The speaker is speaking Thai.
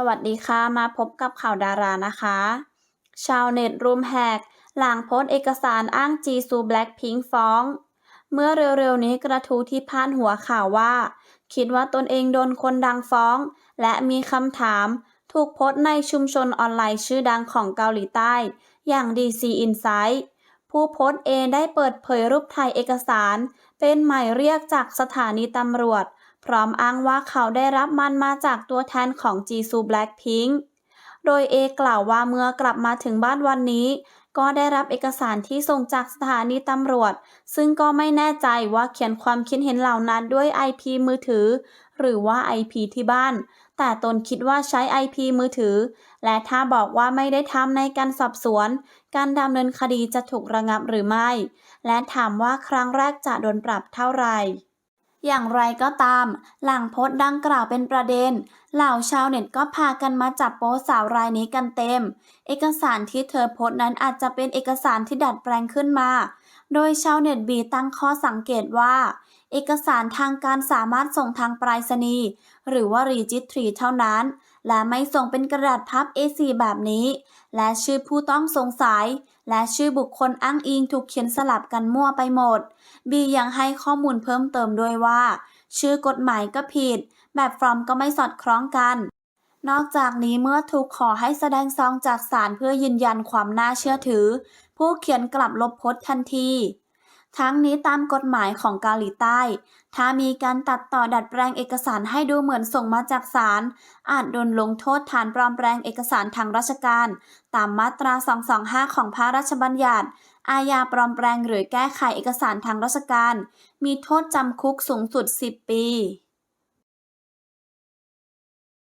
สวัสดีค่ะ มาพบกับข่าวดารานะคะ ชาวเน็ตรุมแหก หลังโพสเอกสารอ้างจีซูแบล็คพิงฟ้อง เมื่อเร็วๆนี้กระทู้ที่พาดหัวข่าวว่า คิดว่าตนเองโดนคนดังฟ้อง และมีคำถาม ถูกโพสในชุมชนออนไลน์ชื่อดังของเกาหลีใต้ อย่าง DC Insight ผู้โพสเองได้เปิดเผยรูปถ่ายเอกสาร เป็นหมายเรียกจากสถานีตำรวจ พร้อมอ้างว่าเขาได้รับมันมาจากตัวแทนของจีซูแบล็คพิงโดยเอกล่าวว่าเมื่อกลับมาถึงบ้านวันนี้ ก็ได้รับเอกสารที่ส่งจากสถานีตำรวจ ซึ่งก็ไม่แน่ใจว่าเขียนความคิดเห็นเหล่านั้นด้วย IP มือถือ หรือว่า IP ที่บ้าน แต่ตนคิดว่าใช้ IP มือถือ และถ้าบอกว่าไม่ได้ทำในการสอบสวน การดำเนินคดีจะถูกระงับหรือไม่ และถามว่าครั้งแรกจะโดนปรับเท่าไหร่ อย่างไรก็ตาม หลังโพสต์ดังกล่าวเป็นประเด็น เหล่าชาวเน็ตก็พากันมาจับโป๊สาวรายนี้กันเต็ม เอกสารที่เธอโพสต์นั้นอาจจะเป็นเอกสารที่ดัดแปลงขึ้นมา โดยชาวเน็ตบีตั้งข้อสังเกตว่า เอกสารทางการสามารถส่งทางปรษณีย์หรือว่ารีจิตรีเท่านั้น และไม่ส่งเป็นกระดาษพับ A4 แบบนี้ และชื่อผู้ต้องสงสัย และชื่อบุคคลอ้างอิงถูกเขียนสลับกันมั่วไปหมด บียังให้ข้อมูลเพิ่มเติมด้วยว่า ชื่อกฎหมายก็ผิด แบบฟอร์มก็ไม่สอดคล้องกัน นอกจากนี้เมื่อถูกขอให้แสดงซองจากศาลเพื่อยืนยันความน่าเชื่อถือ ผู้เขียนกลับลบโพสต์ทันที ทั้งนี้ตามกฎหมายของเกาหลีใต้ ถ้ามีการตัดต่อดัดแปลงเอกสารให้ดูเหมือนส่งมาจากศาล อาจโดนลงโทษฐานปลอมแปลงเอกสารทางราชการ ตามมาตรา 225 ของพระราชบัญญัติ อาญาปลอมแปลงหรือแก้ไขเอกสารทางราชการ มีโทษจำคุกสูงสุด 10 ปี